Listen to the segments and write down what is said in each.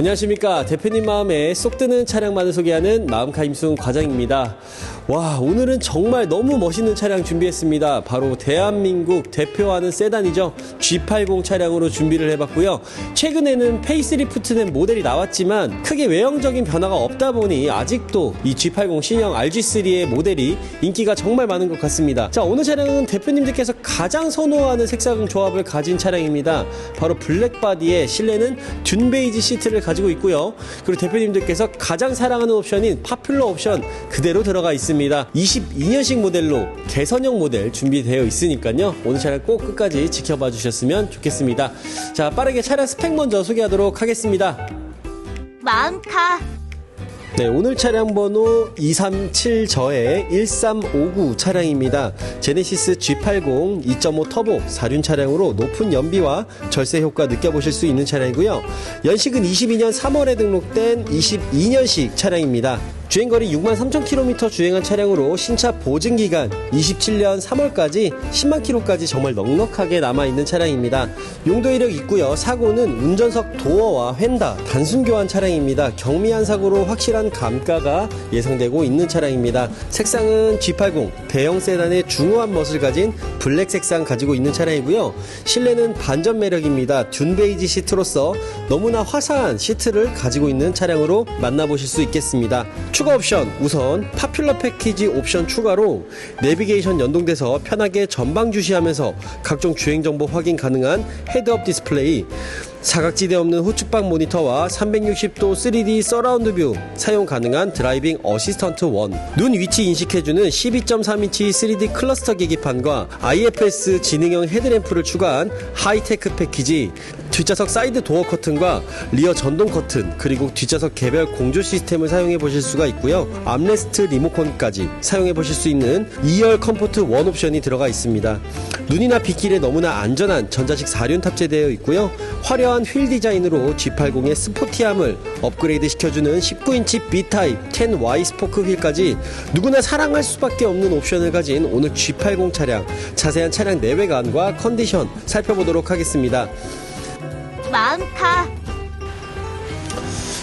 안녕하십니까. 대표님 마음에 쏙 드는 차량만을 소개하는 마음카 임순 과장입니다. 와, 오늘은 정말 너무 멋있는 차량 준비했습니다. 바로 대한민국 대표하는 세단이죠. G80 차량으로 준비를 해봤고요. 최근에는 페이스리프트된 모델이 나왔지만 크게 외형적인 변화가 없다 보니 아직도 이 G80 신형 RG3의 모델이 인기가 정말 많은 것 같습니다. 자, 오늘 차량은 대표님들께서 가장 선호하는 색상 조합을 가진 차량입니다. 바로 블랙바디에 실내는 듄 베이지 시트를 가지고 있고요. 그리고 대표님들께서 가장 사랑하는 옵션인 파퓰러 옵션 그대로 들어가 있습니다. 22년식 모델로 개선형 모델 준비되어 있으니까요. 오늘 차량 꼭 끝까지 지켜봐 주셨으면 좋겠습니다. 자, 빠르게 차량 스펙 먼저 소개하도록 하겠습니다. 마음카 네, 오늘 차량 번호 237저의 1359 차량입니다. 제네시스 G80 2.5 터보 4륜 차량으로 높은 연비와 절세 효과 느껴보실 수 있는 차량이고요. 연식은 22년 3월에 등록된 22년식 차량입니다. 주행거리 6만 3천 킬로미터 주행한 차량으로 신차 보증 기간 27년 3월까지 10만 킬로까지 정말 넉넉하게 남아 있는 차량입니다. 용도 이력 있고요. 사고는 운전석 도어와 휀다 단순 교환 차량입니다. 경미한 사고로 확실한 감가가 예상되고 있는 차량입니다. 색상은 G80 대형 세단의 중후한 멋을 가진 블랙 색상 가지고 있는 차량이고요. 실내는 반전 매력입니다. 듄 베이지 시트로서 너무나 화사한 시트를 가지고 있는 차량으로 만나보실 수 있겠습니다. 추가 옵션 우선 파퓰러 패키지 옵션 추가로 내비게이션 연동돼서 편하게 전방 주시하면서 각종 주행 정보 확인 가능한 헤드업 디스플레이 사각지대 없는 후측방 모니터와 360도 3D 서라운드 뷰 사용 가능한 드라이빙 어시스턴트 1, 눈 위치 인식해주는 12.3인치 3D 클러스터 계기판과 IFS 지능형 헤드램프를 추가한 하이테크 패키지, 뒷좌석 사이드 도어 커튼과 리어 전동 커튼, 그리고 뒷좌석 개별 공조 시스템을 사용해 보실 수가 있고요. 암레스트 리모컨까지 사용해 보실 수 있는 2열 컴포트 원 옵션이 들어가 있습니다. 눈이나 빗길에 너무나 안전한 전자식 4륜 탑재되어 있고요. 화려한 휠 디자인으로 G80의 스포티함을 업그레이드 시켜주는 19인치 B타입 10Y 스포크 휠까지 누구나 사랑할 수밖에 없는 옵션을 가진 오늘 G80 차량 자세한 차량 내외관과 컨디션 살펴보도록 하겠습니다. 마음카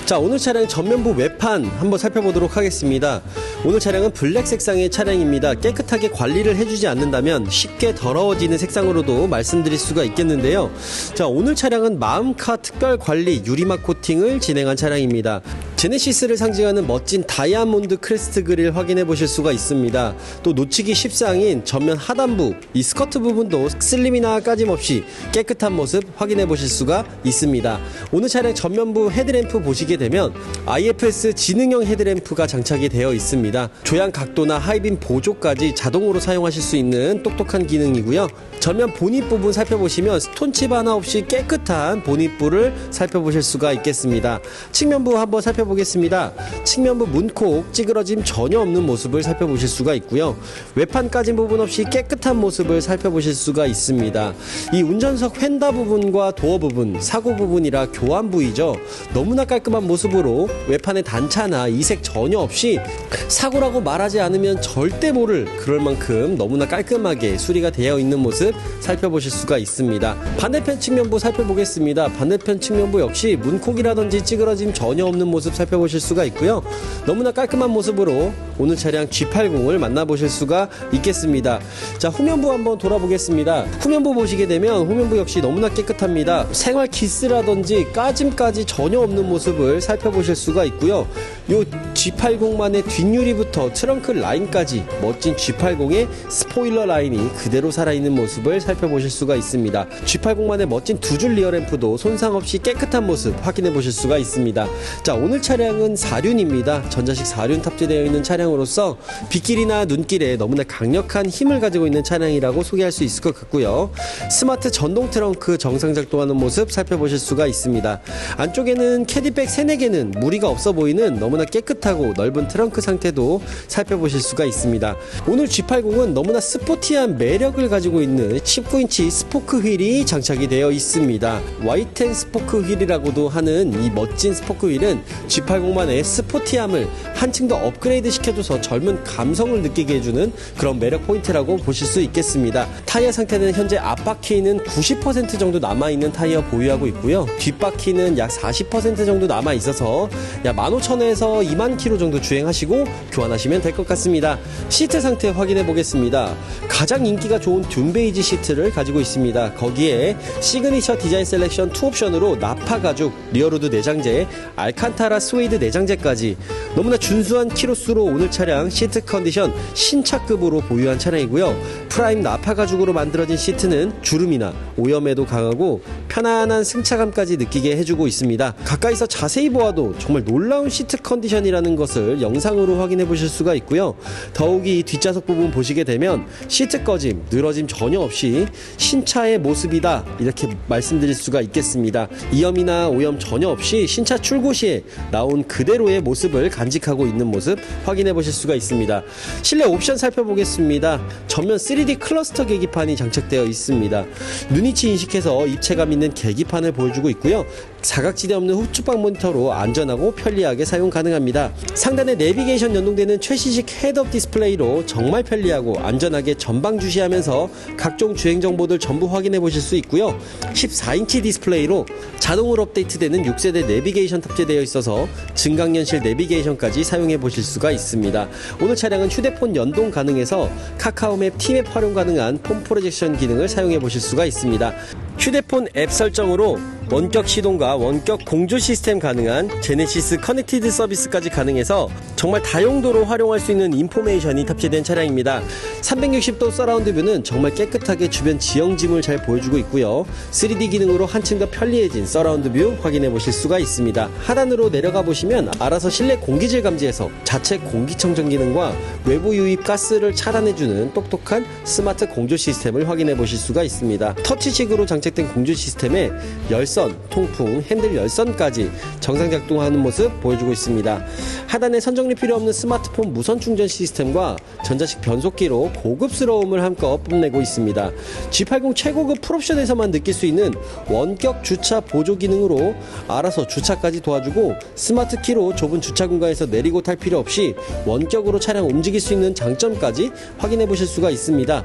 자 오늘 차량 전면부 외판 한번 살펴보도록 하겠습니다. 오늘 차량은 블랙 색상의 차량입니다. 깨끗하게 관리를 해주지 않는다면 쉽게 더러워지는 색상으로도 말씀드릴 수가 있겠는데요. 자 오늘 차량은 마음카 특별 관리 유리막 코팅을 진행한 차량입니다 제네시스를 상징하는 멋진 다이아몬드 크레스트 그릴 확인해 보실 수가 있습니다 또 놓치기 쉽상인 전면 하단부 이 스커트 부분도 슬림이나 까짐없이 깨끗한 모습 확인해 보실 수가 있습니다 오늘 차량 전면부 헤드램프 보시게 되면 IFS 지능형 헤드램프가 장착이 되어 있습니다. 조향 각도나 하이빔 보조까지 자동으로 사용하실 수 있는 똑똑한 기능이고요. 전면 보닛 부분 살펴보시면 스톤칩 하나 없이 깨끗한 보닛부를 살펴보실 수가 있겠습니다. 측면부 한번 살펴 보겠습니다. 측면부 문콕 찌그러짐 전혀 없는 모습을 살펴보실 수가 있고요. 외판 까진 부분 없이 깨끗한 모습을 살펴보실 수가 있습니다. 이 운전석 휀다 부분과 도어 부분, 사고 부분이라 교환 부위죠. 너무나 깔끔한 모습으로 외판에 단차나 이색 전혀 없이 사고라고 말하지 않으면 절대 모를 그럴 만큼 너무나 깔끔하게 수리가 되어 있는 모습 살펴보실 수가 있습니다. 반대편 측면부 살펴보겠습니다. 반대편 측면부 역시 문콕이라든지 찌그러짐 전혀 없는 모습 살펴보실 수가 있고요. 너무나 깔끔한 모습으로 오늘 차량 G80을 만나보실 수가 있겠습니다. 자, 후면부 한번 돌아보겠습니다. 후면부 보시게 되면 후면부 역시 너무나 깨끗합니다. 생활 키스라든지 까짐까지 전혀 없는 모습을 살펴보실 수가 있고요. 요 G80만의 뒷유리부터 트렁크 라인까지 멋진 G80의 스포일러 라인이 그대로 살아있는 모습을 살펴보실 수가 있습니다. G80만의 멋진 두 줄 리어램프도 손상 없이 깨끗한 모습 확인해 보실 수가 있습니다. 자, 오늘 차량은 4륜입니다. 전자식 4륜 탑재되어 있는 차량으로서 빗길이나 눈길에 너무나 강력한 힘을 가지고 있는 차량이라고 소개할 수 있을 것 같고요. 스마트 전동 트렁크 정상 작동하는 모습 살펴보실 수가 있습니다. 안쪽에는 캐디백 3, 4개는 무리가 없어 보이는 너무나 깨끗하고 넓은 트렁크 상태도 살펴보실 수가 있습니다. 오늘 G80은 너무나 스포티한 매력을 가지고 있는 19인치 스포크 휠이 장착이 되어 있습니다. Y10 스포크 휠이라고도 하는 이 멋진 스포크 휠은 G80만의 스포티함을 한층 더 업그레이드 시켜줘서 젊은 감성을 느끼게 해주는 그런 매력 포인트라고 보실 수 있겠습니다. 타이어 상태는 현재 앞바퀴는 90% 정도 남아있는 타이어 보유하고 있고요. 뒷바퀴는 약 40% 정도 남아있어서 약 15,000에서 2만 킬로 정도 주행하시고 교환하시면 될 것 같습니다. 시트 상태 확인해 보겠습니다. 가장 인기가 좋은 둠베이지 시트를 가지고 있습니다. 거기에 시그니처 디자인 셀렉션 2 옵션으로 나파 가죽, 리어로드 내장재, 알칸타라 스웨이드 내장재까지 너무나 준수한 키로수로 오늘 차량 시트 컨디션 신차급으로 보유한 차량이고요. 프라임 나파 가죽으로 만들어진 시트는 주름이나 오염에도 강하고 편안한 승차감까지 느끼게 해주고 있습니다. 가까이서 자세히 보아도 정말 놀라운 시트 컨디션이라는 것을 영상으로 확인해 보실 수가 있고요. 더욱이 이 뒷좌석 부분 보시게 되면 시트 꺼짐, 늘어짐 전혀 없이 신차의 모습이다 이렇게 말씀드릴 수가 있겠습니다. 이염이나 오염 전혀 없이 신차 출고 시에 나온 그대로의 모습을 간직하고 있는 모습 확인해 보실 수가 있습니다. 실내 옵션 살펴보겠습니다. 전면 3D 클러스터 계기판이 장착되어 있습니다. 눈이 치 인식해서 입체감 있는 계기판을 보여주고 있고요. 사각지대 없는 후측방 모니터로 안전하고 편리하게 사용 가능합니다. 상단에 내비게이션 연동되는 최신식 헤드업 디스플레이로 정말 편리하고 안전하게 전방 주시하면서 각종 주행 정보들 전부 확인해 보실 수 있고요. 14인치 디스플레이로 자동으로 업데이트되는 6세대 내비게이션 탑재되어 있어서 증강연실 내비게이션까지 사용해 보실 수가 있습니다. 오늘 차량은 휴대폰 연동 가능해서 카카오맵 티맵 활용 가능한 폼 프로젝션 기능을 사용해 보실 수가 있습니다. 휴대폰 앱 설정으로 원격 시동과 원격 공조 시스템 가능한 제네시스 커넥티드 서비스까지 가능해서 정말 다용도로 활용할 수 있는 인포메이션이 탑재된 차량입니다. 360도 서라운드 뷰는 정말 깨끗하게 주변 지형짐을 잘 보여주고 있고요. 3D 기능으로 한층 더 편리해진 서라운드 뷰 확인해 보실 수가 있습니다. 하단으로 내려가 보시면 알아서 실내 공기질 감지에서 자체 공기청정 기능과 외부 유입 가스를 차단해주는 똑똑한 스마트 공조 시스템을 확인해 보실 수가 있습니다. 터치식으로 장착된 공조 시스템에 열 선, 통풍, 핸들 열선까지 정상 작동하는 모습 보여주고 있습니다. 하단에 선정리 필요 없는 스마트폰 무선 충전 시스템과 전자식 변속기로 고급스러움을 한껏 뽐내고 있습니다. G80 최고급 풀옵션에서만 느낄 수 있는 원격 주차 보조 기능으로 알아서 주차까지 도와주고 스마트 키로 좁은 주차 공간에서 내리고 탈 필요 없이 원격으로 차량 움직일 수 있는 장점까지 확인해 보실 수가 있습니다.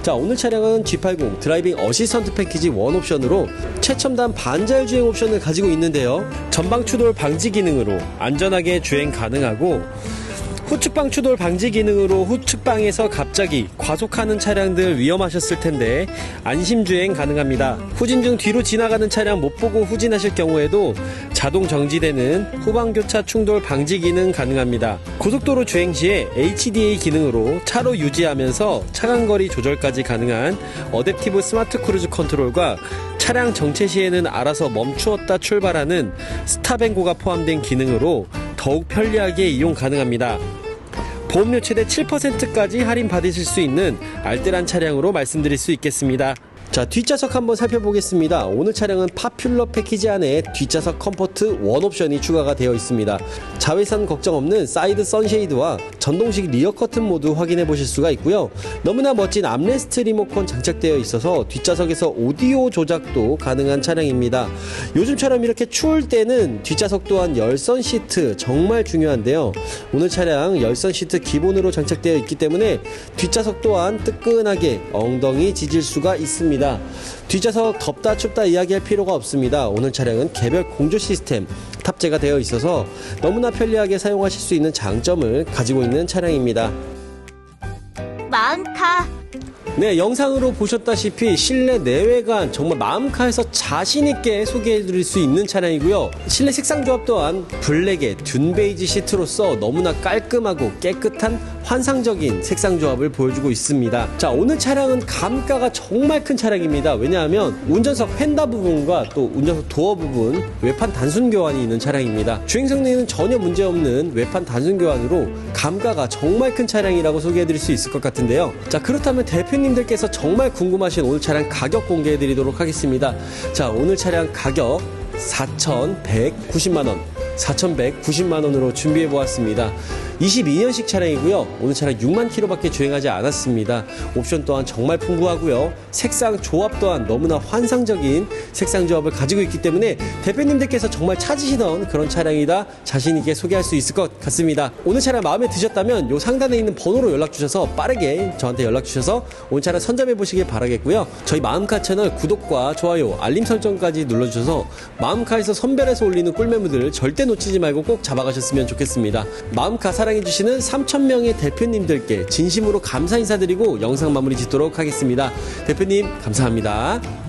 자, 오늘 차량은 G80 드라이빙 어시스턴트 패키지 원 옵션으로 최첨단 반자율 주행 옵션을 가지고 있는데요. 전방 추돌 방지 기능으로 안전하게 주행 가능하고 후측방 추돌 방지 기능으로 후측방에서 갑자기 과속하는 차량들 위험하셨을 텐데 안심 주행 가능합니다. 후진 중 뒤로 지나가는 차량 못 보고 후진하실 경우에도 자동 정지되는 후방 교차 충돌 방지 기능 가능합니다. 고속도로 주행 시에 HDA 기능으로 차로 유지하면서 차간 거리 조절까지 가능한 어댑티브 스마트 크루즈 컨트롤과 차량 정체 시에는 알아서 멈추었다 출발하는 스탑앤고가 포함된 기능으로 더욱 편리하게 이용 가능합니다. 보험료 최대 7%까지 할인 받으실 수 있는 알뜰한 차량으로 말씀드릴 수 있겠습니다. 자, 뒷좌석 한번 살펴보겠습니다. 오늘 차량은 파퓰러 패키지 안에 뒷좌석 컴포트 원 옵션이 추가가 되어 있습니다. 자외선 걱정 없는 사이드 선쉐이드와 전동식 리어 커튼 모드 확인해 보실 수가 있고요. 너무나 멋진 암레스트 리모컨 장착되어 있어서 뒷좌석에서 오디오 조작도 가능한 차량입니다. 요즘처럼 이렇게 추울 때는 뒷좌석 또한 열선 시트 정말 중요한데요. 오늘 차량 열선 시트 기본으로 장착되어 있기 때문에 뒷좌석 또한 뜨끈하게 엉덩이 지질 수가 있습니다. 뒷좌석 덥다 춥다 이야기할 필요가 없습니다. 오늘 차량은 개별 공조 시스템 탑재가 되어 있어서 너무나 편리하게 사용하실 수 있는 장점을 가지고 있는 차량입니다. 마음카 네, 영상으로 보셨다시피 실내 내외관 정말 마음카에서 자신있게 소개해드릴 수 있는 차량이고요. 실내 색상 조합 또한 블랙에 듄 베이지 시트로서 너무나 깔끔하고 깨끗한 환상적인 색상 조합을 보여주고 있습니다. 자, 오늘 차량은 감가가 정말 큰 차량입니다. 왜냐하면 운전석 휀다 부분과 또 운전석 도어 부분 외판 단순 교환이 있는 차량입니다. 주행 성능에는 전혀 문제없는 외판 단순 교환으로 감가가 정말 큰 차량이라고 소개해드릴 수 있을 것 같은데요. 자, 그렇다면 대표님 들께서 정말 궁금하신 오늘 차량 가격 공개해 드리도록 하겠습니다. 자, 오늘 차량 가격 4,190만 원. 4,190만 원으로 준비해 보았습니다. 22년식 차량이고요. 오늘 차량 6만 킬로밖에 주행하지 않았습니다. 옵션 또한 정말 풍부하고요. 색상 조합 또한 너무나 환상적인 색상 조합을 가지고 있기 때문에 대표님들께서 정말 찾으시던 그런 차량이다 자신 있게 소개할 수 있을 것 같습니다. 오늘 차량 마음에 드셨다면 요 상단에 있는 번호로 연락 주셔서 빠르게 저한테 연락 주셔서 오늘 차량 선점해 보시길 바라겠고요. 저희 마음카 채널 구독과 좋아요, 알림 설정까지 눌러주셔서 마음카에서 선별해서 올리는 꿀매물들 절대 놓치지 말고 꼭 잡아가셨으면 좋겠습니다. 마음카 사랑해주시는 3,000명의 대표님들께 진심으로 감사 인사드리고 영상 마무리 짓도록 하겠습니다. 대표님, 감사합니다.